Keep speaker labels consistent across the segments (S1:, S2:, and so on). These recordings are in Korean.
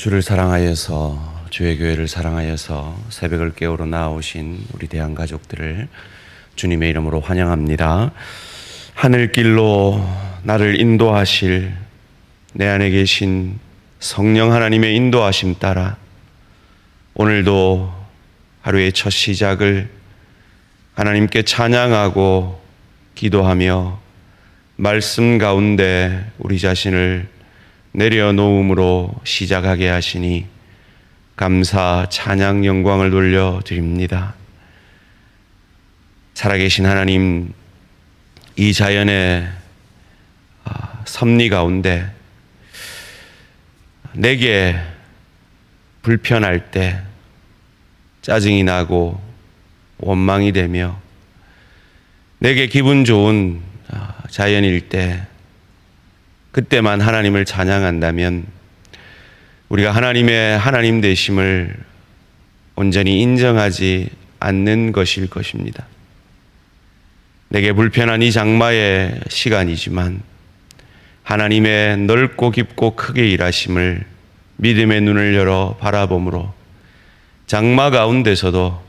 S1: 주를 사랑하여서 주의 교회를 사랑하여서 새벽을 깨우러 나오신 우리 대한 가족들을 주님의 이름으로 환영합니다. 하늘길로 나를 인도하실 내 안에 계신 성령 하나님의 인도하심 따라 오늘도 하루의 첫 시작을 하나님께 찬양하고 기도하며 말씀 가운데 우리 자신을 내려놓음으로 시작하게 하시니 감사 찬양 영광을 돌려 드립니다. 살아계신 하나님 이 자연의 아, 섭리 가운데 내게 불편할 때 짜증이 나고 원망이 되며 내게 기분 좋은 아, 자연일 때 그때만 하나님을 찬양한다면 우리가 하나님의 하나님 되심을 온전히 인정하지 않는 것일 것입니다. 내게 불편한 이 장마의 시간이지만 하나님의 넓고 깊고 크게 일하심을 믿음의 눈을 열어 바라봄으로 장마 가운데서도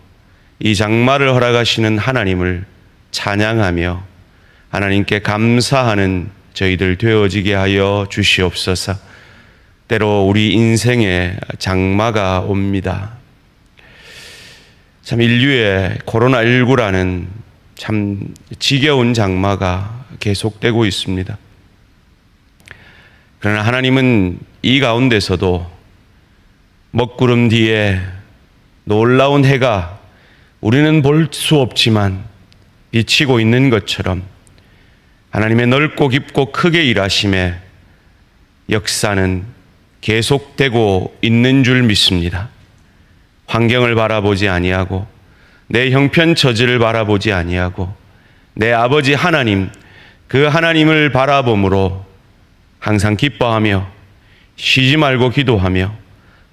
S1: 이 장마를 허락하시는 하나님을 찬양하며 하나님께 감사하는 저희들 되어지게 하여 주시옵소서. 때로 우리 인생에 장마가 옵니다. 참 인류의 코로나19라는 참 지겨운 장마가 계속되고 있습니다. 그러나 하나님은 이 가운데서도 먹구름 뒤에 놀라운 해가 우리는 볼 수 없지만 비치고 있는 것처럼 하나님의 넓고 깊고 크게 일하심에 역사는 계속되고 있는 줄 믿습니다. 환경을 바라보지 아니하고 내 형편 처지를 바라보지 아니하고 내 아버지 하나님 그 하나님을 바라봄으로 항상 기뻐하며 쉬지 말고 기도하며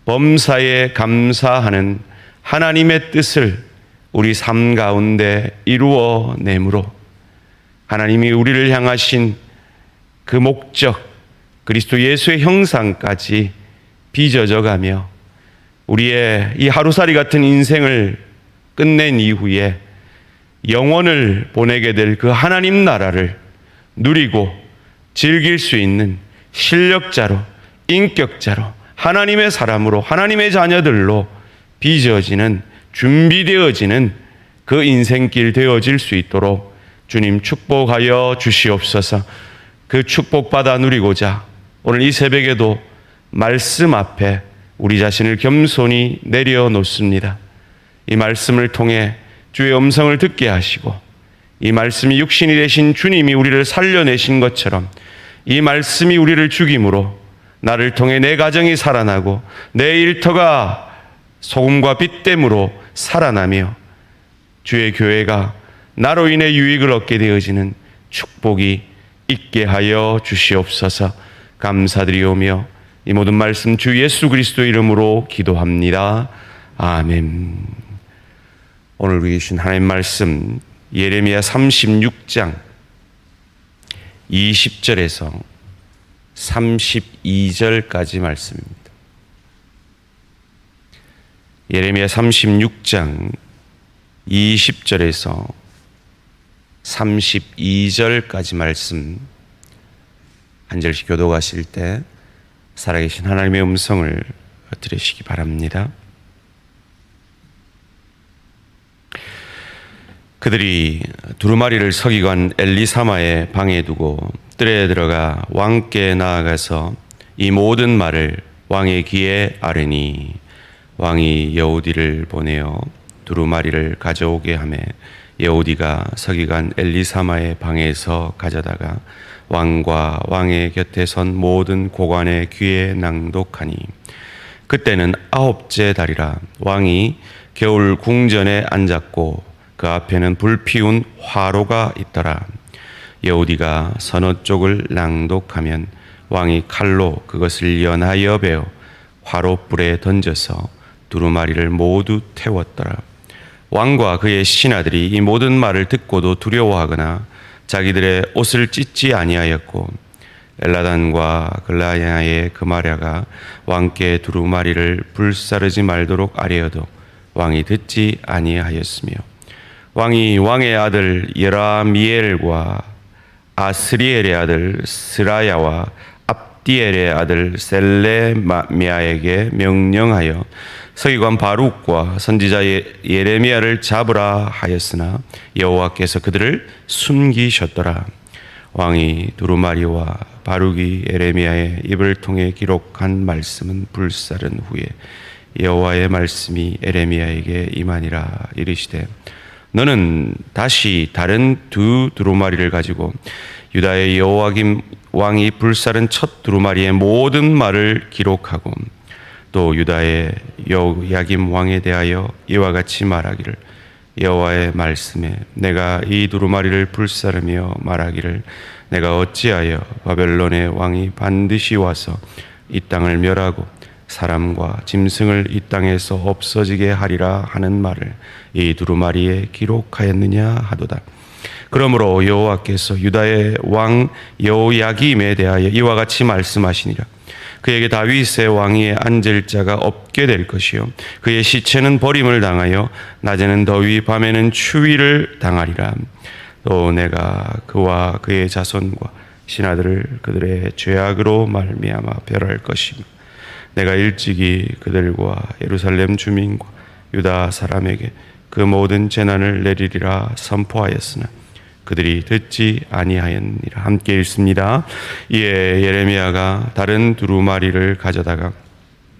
S1: 범사에 감사하는 하나님의 뜻을 우리 삶 가운데 이루어 내므로 하나님이 우리를 향하신 그 목적, 그리스도 예수의 형상까지 빚어져 가며 우리의 이 하루살이 같은 인생을 끝낸 이후에 영원을 보내게 될 그 하나님 나라를 누리고 즐길 수 있는 실력자로, 인격자로, 하나님의 사람으로, 하나님의 자녀들로 빚어지는, 준비되어지는 그 인생길 되어질 수 있도록 주님 축복하여 주시옵소서. 그 축복받아 누리고자 오늘 이 새벽에도 말씀 앞에 우리 자신을 겸손히 내려놓습니다. 이 말씀을 통해 주의 음성을 듣게 하시고 이 말씀이 육신이 되신 주님이 우리를 살려내신 것처럼 이 말씀이 우리를 죽임으로 나를 통해 내 가정이 살아나고 내 일터가 소금과 빛됨으로 살아나며 주의 교회가 나로 인해 유익을 얻게 되어지는 축복이 있게 하여 주시옵소서 감사드리오며 이 모든 말씀 주 예수 그리스도 이름으로 기도합니다. 아멘. 오늘 주신 하나님 말씀 예레미야 36장 20절에서 32절까지 말씀입니다. 예레미야 36장 20절에서 32절까지 말씀 한 절씩 교도가실 때 살아계신 하나님의 음성을 들으시기 바랍니다. 그들이 두루마리를 서기관 엘리사마의 방에 두고 뜰에 들어가 왕께 나아가서 이 모든 말을 왕의 귀에 아뢰니 왕이 여우디를 보내어 두루마리를 가져오게 하매 여우디가 서기관 엘리사마의 방에서 가져다가 왕과 왕의 곁에 선 모든 고관의 귀에 낭독하니 그때는 아홉째 달이라 왕이 겨울 궁전에 앉았고 그 앞에는 불 피운 화로가 있더라. 여우디가 서너 쪽을 낭독하면 왕이 칼로 그것을 연하여 베어 화로불에 던져서 두루마리를 모두 태웠더라 왕과 그의 신하들이 이 모든 말을 듣고도 두려워하거나 자기들의 옷을 찢지 아니하였고 엘라단과 글라야의 그마랴가 왕께 두루마리를 불사르지 말도록 아뢰어도 왕이 듣지 아니하였으며 왕이 왕의 아들 예라미엘과 아스리엘의 아들 스라야와 압디엘의 아들 셀레미아에게 명령하여 서기관 바룩과 선지자 예- 예레미야를 잡으라 하였으나 여호와께서 그들을 숨기셨더라. 왕이 두루마리와 바룩이 예레미야의 입을 통해 기록한 말씀은 불사른 후에 여호와의 말씀이 에레미야에게 임하니라 이르시되 너는 다시 다른 두 두루마리를 가지고 유다의 여호와김 왕이 불사른 첫 두루마리의 모든 말을 기록하고 또 유다의 여호야김 왕에 대하여 이와 같이 말하기를 여호와의 말씀에 내가 이 두루마리를 불사르며 말하기를 내가 어찌하여 바벨론의 왕이 반드시 와서 이 땅을 멸하고 사람과 짐승을 이 땅에서 없어지게 하리라 하는 말을 이 두루마리에 기록하였느냐 하도다. 그러므로 여호와께서 유다의 왕 여호야김에 대하여 이와 같이 말씀하시니라. 그에게 다윗의 왕위에 앉을 자가 없게 될 것이요 그의 시체는 버림을 당하여 낮에는 더위 밤에는 추위를 당하리라. 또 내가 그와 그의 자손과 신하들을 그들의 죄악으로 말미암아 멸할 것이며 내가 일찍이 그들과 예루살렘 주민과 유다 사람에게 그 모든 재난을 내리리라 선포하였으나 그들이 듣지 아니하였느니라 함께 읽습니다. 이에 예레미야가 다른 두루마리를 가져다가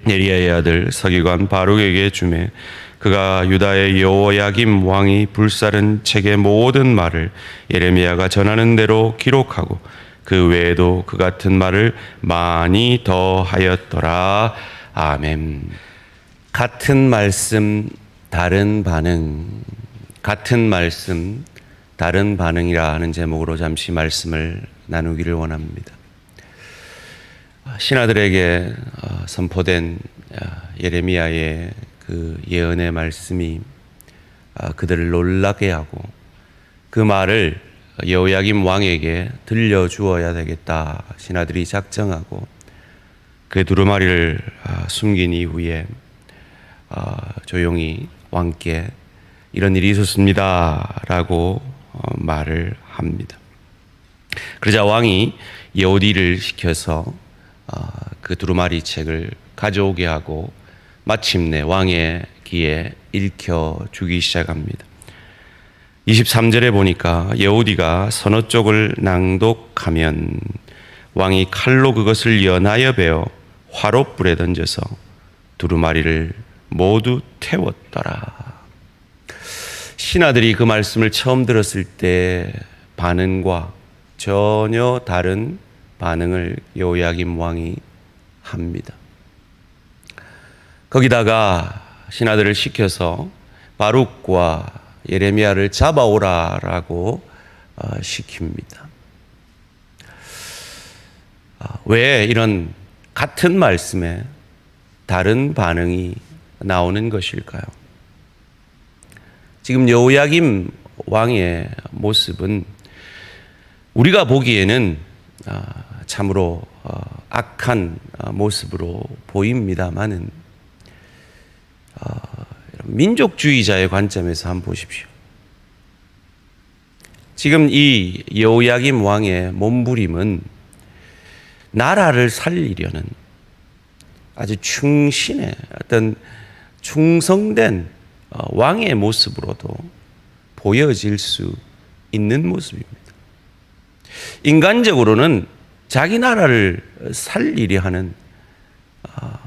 S1: 네리야의 아들 서기관 바룩에게 주매 그가 유다의 여호야김 왕이 불사른 책의 모든 말을 예레미야가 전하는 대로 기록하고 그 외에도 그 같은 말을 많이 더 하였더라. 아멘. 같은 말씀, 다른 반응. 같은 말씀, 다른 반응이라 하는 제목으로 잠시 말씀을 나누기를 원합니다. 신하들에게 어, 선포된 어, 예레미야의 그 예언의 말씀이 어, 그들을 놀라게 하고 그 말을 여호야김 왕에게 들려 주어야 되겠다 신하들이 작정하고 그 두루마리를 숨긴 이후에 조용히 왕께 이런 일이 있었습니다라고 말을 합니다. 그러자 왕이 여호디를 시켜서 그 두루마리 책을 가져오게 하고 마침내 왕의 귀에 읽혀 주기 시작합니다. 23절에 보니까 여우디가 서너 쪽을 낭독하면 왕이 칼로 그것을 연하여 베어 화롯불에 던져서 두루마리를 모두 태웠더라. 신하들이 그 말씀을 처음 들었을 때 반응과 전혀 다른 반응을 요야김 왕이 합니다. 거기다가 신하들을 시켜서 바룩과 예레미야를 잡아오라라고 어, 시킵니다. 아, 왜 이런 같은 말씀에 다른 반응이 나오는 것일까요? 지금 여호야김 왕의 모습은 우리가 보기에는 아, 참으로 어, 악한 어, 모습으로 보입니다만은 민족주의자의 관점에서 한번 보십시오. 지금 이 여호야김 왕의 몸부림은 나라를 살리려는 아주 충신의 어떤 충성된 어, 왕의 모습으로도 보여질 수 있는 모습입니다. 인간적으로는 자기 나라를 살리려 하는 어,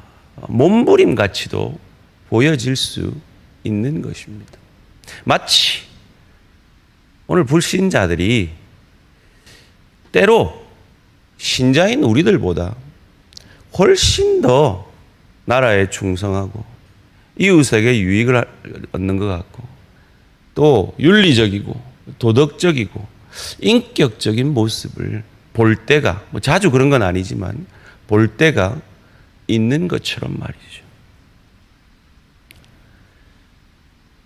S1: 몸부림 같이도 보여질 수 있는 것입니다. 마치 오늘 불신자들이 때로 신자인 우리들보다 훨씬 더 나라에 충성하고 이웃에게 유익을 얻는 것 같고 또 윤리적이고 도덕적이고 인격적인 모습을 볼 때가 뭐 자주 그런 건 아니지만 볼 때가 있는 것처럼 말이죠.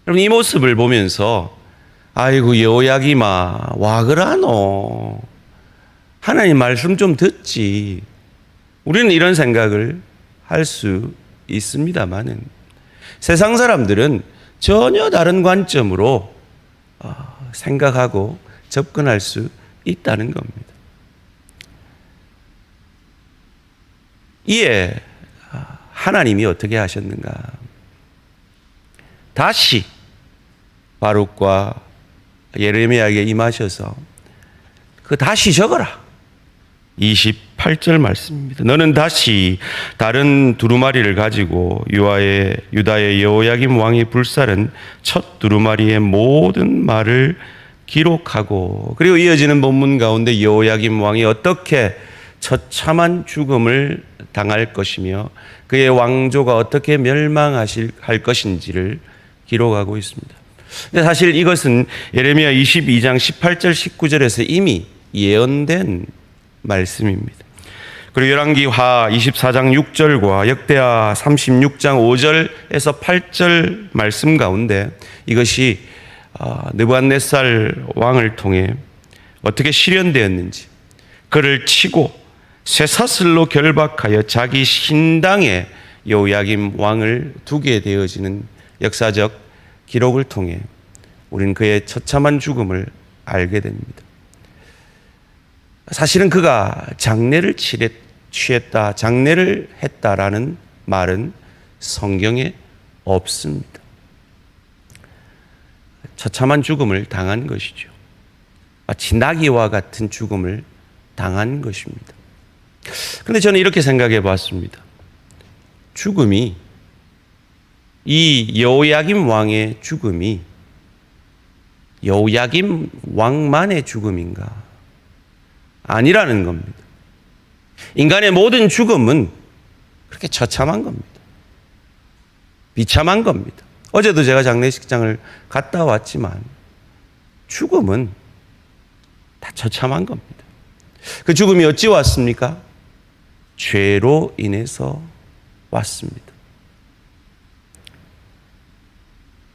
S1: 여러분 이 모습을 보면서 아이고 여약이마 와 그라노 하나님 말씀 좀 듣지. 우리는 이런 생각을 할 수 있습니다만은 세상 사람들은 전혀 다른 관점으로 어, 생각하고 접근할 수 있다는 겁니다. 이에 아, 하나님이 어떻게 하셨는가? 다시 바룩과 예레미야에게 임하셔서 그 다시 적어라. 28절 말씀입니다. 너는 다시 다른 두루마리를 가지고 유아의 유다의 여호야김 왕이 불살은 첫 두루마리의 모든 말을 기록하고 그리고 이어지는 본문 가운데 여호야김 왕이 어떻게 처참한 죽음을 당할 것이며 그의 왕조가 어떻게 멸망하실 할 것인지를 기록하고 있습니다. 근데 사실 이것은 예레미야 22장 18절 19절에서 이미 예언된 말씀입니다. 그리고 열왕기하 24장 6절과 역대하 36장 5절에서 8절 말씀 가운데 이것이 아, 느부갓네살 왕을 통해 어떻게 실현되었는지 그를 치고 쇠사슬로 결박하여 자기 신당에 여호야김 왕을 두게 되어지는 역사적 기록을 통해 우리는 그의 처참한 죽음을 알게 됩니다. 사실은 그가 장례를 취했다, 장례를 했다라는 말은 성경에 없습니다. 처참한 죽음을 당한 것이죠. 마치 나귀와 같은 죽음을 당한 것입니다. 그런데 저는 이렇게 생각해 봤습니다. 죽음이 이 여호야김 왕의 죽음이 여호야김 왕만의 죽음인가? 아니라는 겁니다. 인간의 모든 죽음은 그렇게 처참한 겁니다. 비참한 겁니다. 어제도 제가 장례식장을 갔다 왔지만 죽음은 다 처참한 겁니다. 그 죽음이 어찌 왔습니까? 죄로 인해서 왔습니다.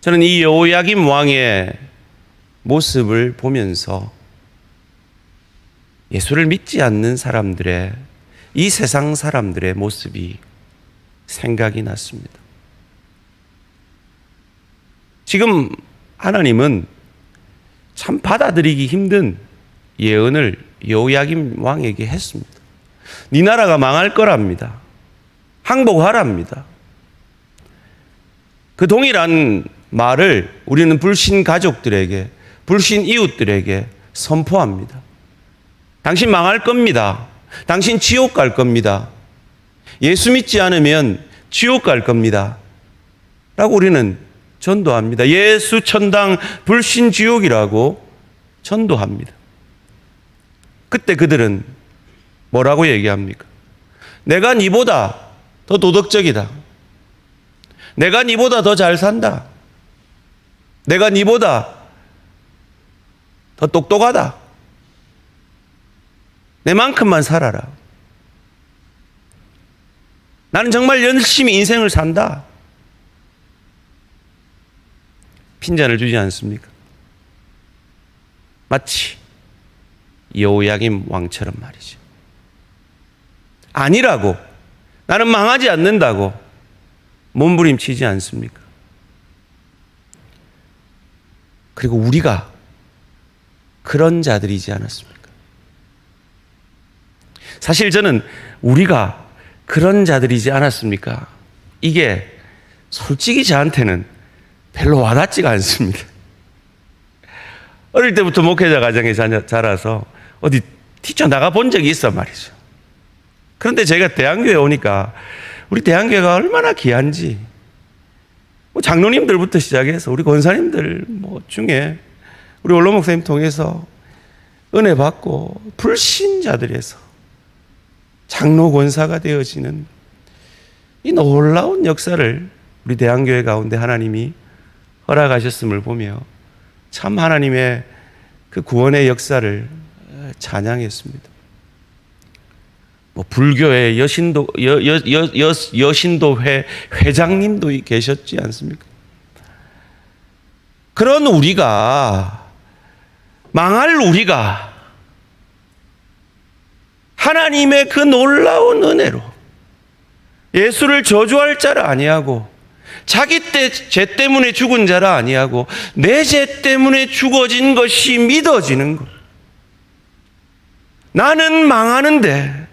S1: 저는 이 여호야김 왕의 모습을 보면서 예수를 믿지 않는 사람들의 이 세상 사람들의 모습이 생각이 났습니다. 지금 하나님은 참 받아들이기 힘든 예언을 여호야김 왕에게 했습니다. 네 나라가 망할 거랍니다. 항복하랍니다. 그 동일한 말을 우리는 불신 가족들에게, 불신 이웃들에게 선포합니다. 당신 망할 겁니다. 당신 지옥 갈 겁니다. 예수 믿지 않으면 지옥 갈 겁니다. 라고 우리는 전도합니다. 예수 천당 불신 지옥이라고 전도합니다. 그때 그들은 뭐라고 얘기합니까? 내가 니보다 더 도덕적이다. 내가 니보다 더 잘 산다. 내가 니보다 더 똑똑하다. 내만큼만 살아라. 나는 정말 열심히 인생을 산다. 핀잔을 주지 않습니까? 마치 여호야김 왕처럼 말이죠. 아니라고 나는 망하지 않는다고 몸부림치지 않습니까? 그리고 우리가 그런 자들이지 않았습니까? 사실 저는 우리가 그런 자들이지 않았습니까? 이게 솔직히 저한테는 별로 와닿지가 않습니다. 어릴 때부터 목회자 가정에 자라서 어디 티쳐 나가 본 적이 있어 말이죠. 그런데 제가 대한교회 오니까 우리 대한교회가 얼마나 귀한지 뭐 장로님들부터 시작해서 우리 권사님들 뭐 중에 우리 원로 목사님 통해서 은혜 받고 불신자들에서 장로 권사가 되어지는 이 놀라운 역사를 우리 대한교회 가운데 하나님이 허락하셨음을 보며 참 하나님의 그 구원의 역사를 찬양했습니다. 뭐 불교의 여신도 여, 여, 여, 여, 여신도회 회장님도 계셨지 않습니까? 그런 우리가 망할 우리가 하나님의 그 놀라운 은혜로 예수를 저주할 자를 아니하고 자기 때 죄 때문에 죽은 자라 아니하고 내 죄 때문에 죽어진 것이 믿어지는 것. 나는 망하는데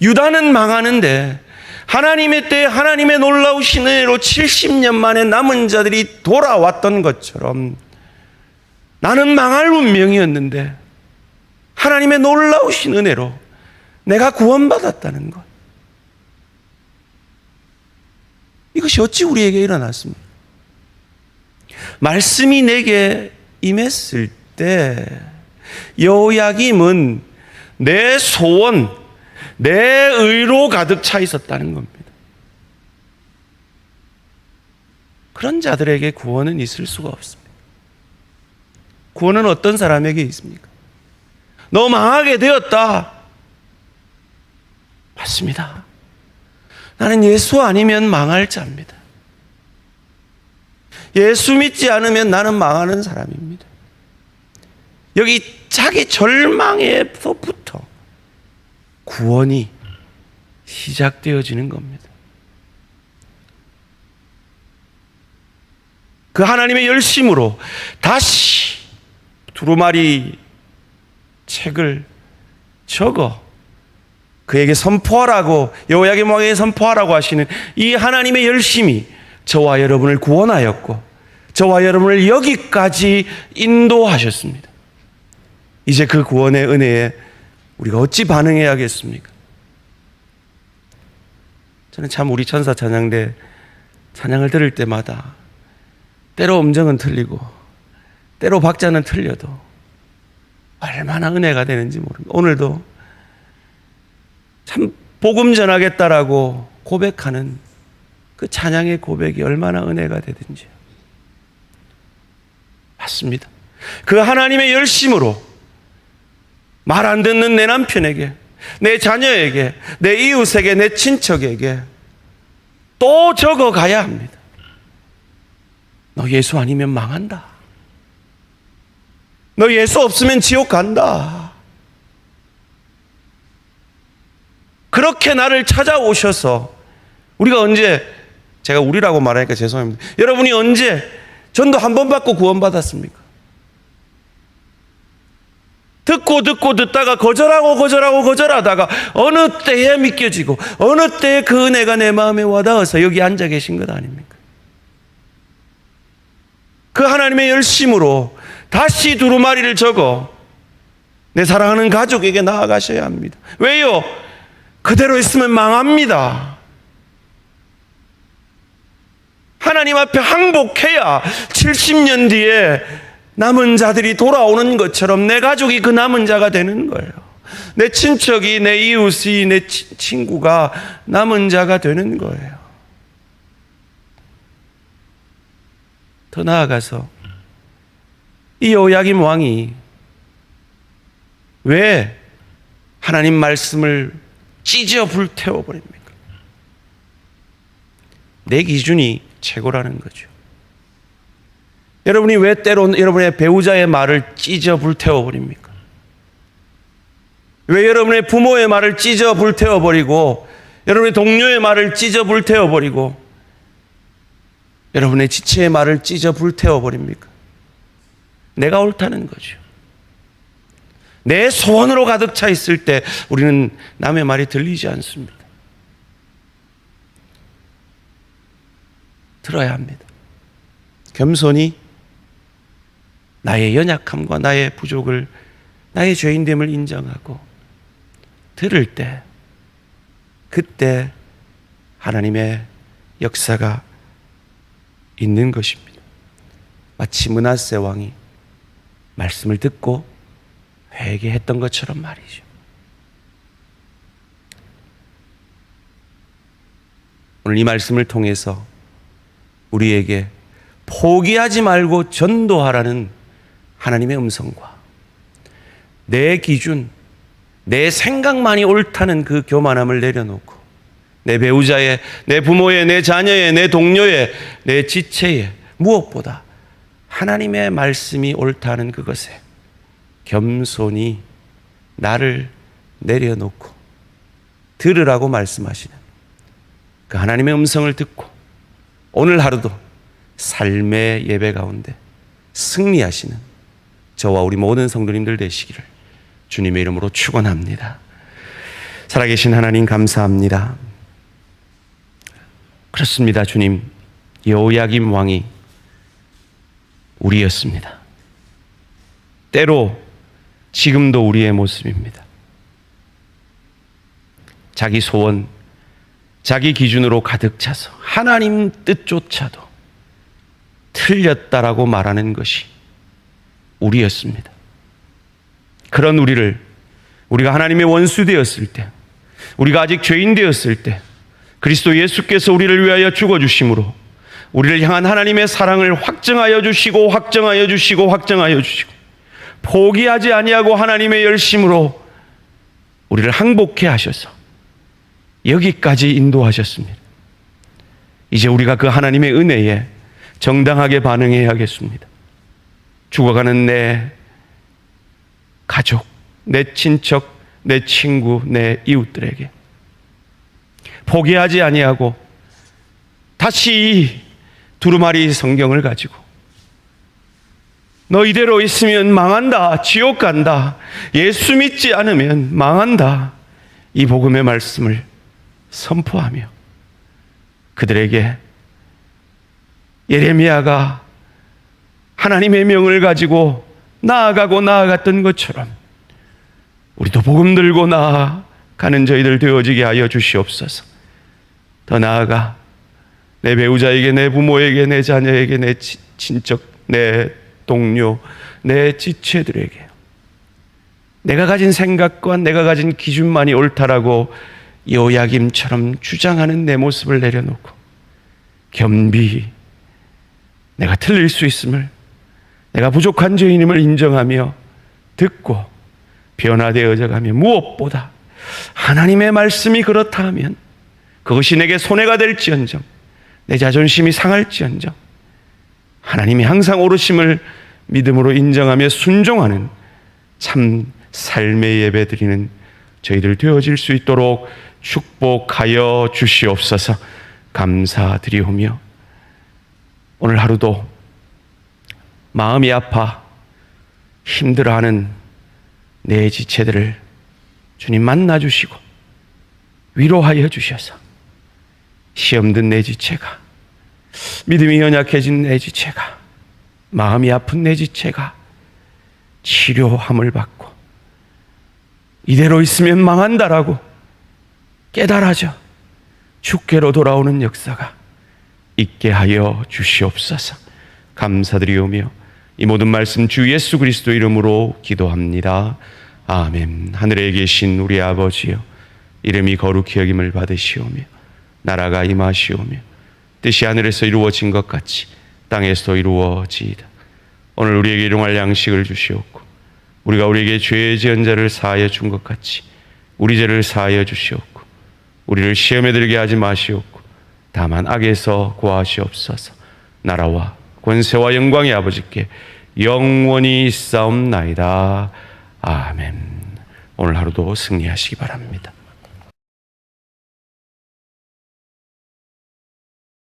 S1: 유다는 망하는데 하나님의 때 하나님의 놀라우신 은혜로 70년 만에 남은 자들이 돌아왔던 것처럼 나는 망할 운명이었는데 하나님의 놀라우신 은혜로 내가 구원받았다는 것. 이것이 어찌 우리에게 일어났습니까? 말씀이 내게 임했을 때 여호야김은 내 소원, 내 의로 가득 차 있었다는 겁니다. 그런 자들에게 구원은 있을 수가 없습니다. 구원은 어떤 사람에게 있습니까? 너 망하게 되었다. 맞습니다. 나는 예수 아니면 망할 자입니다. 예수 믿지 않으면 나는 망하는 사람입니다. 여기 자기 절망에서부터 구원이 시작되어지는 겁니다. 그 하나님의 열심으로 다시 두루마리 책을 적어 그에게 선포하라고 여호야김 왕에게 선포하라고 하시는 이 하나님의 열심이 저와 여러분을 구원하였고 저와 여러분을 여기까지 인도하셨습니다. 이제 그 구원의 은혜에 우리가 어찌 반응해야겠습니까? 저는 참 우리 천사 찬양대 찬양을 들을 때마다 때로 음정은 틀리고 때로 박자는 틀려도 얼마나 은혜가 되는지 모릅니다. 오늘도 참 복음 전하겠다라고 고백하는 그 찬양의 고백이 얼마나 은혜가 되든지 맞습니다. 그 하나님의 열심으로 말 안 듣는 내 남편에게, 내 자녀에게, 내 이웃에게, 내 친척에게 또 적어 가야 합니다. 너 예수 아니면 망한다. 너 예수 없으면 지옥 간다. 그렇게 나를 찾아오셔서 우리가 언제 제가 우리라고 말하니까 죄송합니다. 여러분이 언제 전도 한 번 받고 구원받았습니까? 듣고 듣고 듣다가 거절하고 거절하고 거절하다가 어느 때에 믿겨지고 어느 때에 그 은혜가 내 마음에 와닿아서 여기 앉아 계신 것 아닙니까? 그 하나님의 열심으로 다시 두루마리를 적어 내 사랑하는 가족에게 나아가셔야 합니다. 왜요? 그대로 있으면 망합니다. 하나님 앞에 항복해야 70년 뒤에 남은 자들이 돌아오는 것처럼 내 가족이 그 남은 자가 되는 거예요. 내 친척이, 내 이웃이, 내 치, 친구가 남은 자가 되는 거예요. 더 나아가서 이 요야김 왕이 왜 하나님 말씀을 찢어 불태워 버립니까? 내 기준이 최고라는 거죠. 여러분이 왜 때로 여러분의 배우자의 말을 찢어 불태워 버립니까? 왜 여러분의 부모의 말을 찢어 불태워 버리고 여러분의 동료의 말을 찢어 불태워 버리고 여러분의 지체의 말을 찢어 불태워 버립니까? 내가 옳다는 거죠. 내 소원으로 가득 차 있을 때 우리는 남의 말이 들리지 않습니다. 들어야 합니다. 겸손히 나의 연약함과 나의 부족을 나의 죄인됨을 인정하고 들을 때 그때 하나님의 역사가 있는 것입니다. 마치 문하세 왕이 말씀을 듣고 회개했던 것처럼 말이죠. 오늘 이 말씀을 통해서 우리에게 포기하지 말고 전도하라는 하나님의 음성과 내 기준, 내 생각만이 옳다는 그 교만함을 내려놓고 내 배우자의, 내 부모의, 내 자녀의, 내 동료의, 내 지체의 무엇보다 하나님의 말씀이 옳다는 그것에 겸손히 나를 내려놓고 들으라고 말씀하시는 그 하나님의 음성을 듣고 오늘 하루도 삶의 예배 가운데 승리하시는 저와 우리 모든 성도님들 되시기를 주님의 이름으로 축원합니다. 살아계신 하나님 감사합니다. 그렇습니다, 주님. 여호야김 왕이 우리였습니다. 때로 지금도 우리의 모습입니다. 자기 소원, 자기 기준으로 가득 차서 하나님 뜻조차도 틀렸다라고 말하는 것이 우리였습니다. 그런 우리를 우리가 하나님의 원수 되었을 때, 우리가 아직 죄인 되었을 때, 그리스도 예수께서 우리를 위하여 죽어 주심으로 우리를 향한 하나님의 사랑을 확증하여 주시고 확정하여 주시고 확정하여 주시고 포기하지 아니하고 하나님의 열심으로 우리를 항복해 하셔서 여기까지 인도하셨습니다. 이제 우리가 그 하나님의 은혜에 정당하게 반응해야겠습니다. 죽어가는 내 가족, 내 친척, 내 친구, 내 이웃들에게 포기하지 아니하고 다시 두루마리 성경을 가지고 너 이대로 있으면 망한다. 지옥 간다. 예수 믿지 않으면 망한다. 이 복음의 말씀을 선포하며 그들에게 예레미야가 하나님의 명을 가지고 나아가고 나아갔던 것처럼 우리도 복음 들고 나아가는 저희들 되어지게 하여 주시옵소서. 더 나아가 내 배우자에게, 내 부모에게, 내 자녀에게, 내 치- 친척, 내 동료, 내 지체들에게. 내가 가진 생각과 내가 가진 기준만이 옳다라고 요야김처럼 주장하는 내 모습을 내려놓고 겸비 내가 틀릴 수 있음을 내가 부족한 죄인임을 인정하며 듣고 변화되어져 가며 무엇보다 하나님의 말씀이 그렇다 하면 그것이 내게 손해가 될지언정 내 자존심이 상할지언정 하나님이 항상 오르심을 믿음으로 인정하며 순종하는 참 삶의 예배 드리는 저희들 되어질 수 있도록 축복하여 주시옵소서. 감사드리오며 오늘 하루도 마음이 아파 힘들어하는 내 지체들을 주님 만나 주시고 위로하여 주셔서 시험 든 내 지체가 믿음이 연약해진 내 지체가 마음이 아픈 내 지체가 치료함을 받고 이대로 있으면 망한다라고 깨달아져 주께로 돌아오는 역사가 있게 하여 주시옵소서 감사드리오며 이 모든 말씀 주 예수 그리스도 이름으로 기도합니다. 아멘. 하늘에 계신 우리 아버지여 이름이 거룩히 여김을 받으시오며 나라가 임하시오며 뜻이 하늘에서 이루어진 것 같이 땅에서 이루어지이다. 오늘 우리에게 일용할 양식을 주시옵고 우리가 우리에게 죄의 지은 자를 사하여 준 것 같이 우리 죄를 사하여 주시옵고 우리를 시험에 들게 하지 마시옵고 다만 악에서 구하시옵소서. 나라와 권세와 영광의 아버지께 영원히 싸움나이다. 아멘. 오늘 하루도 승리하시기 바랍니다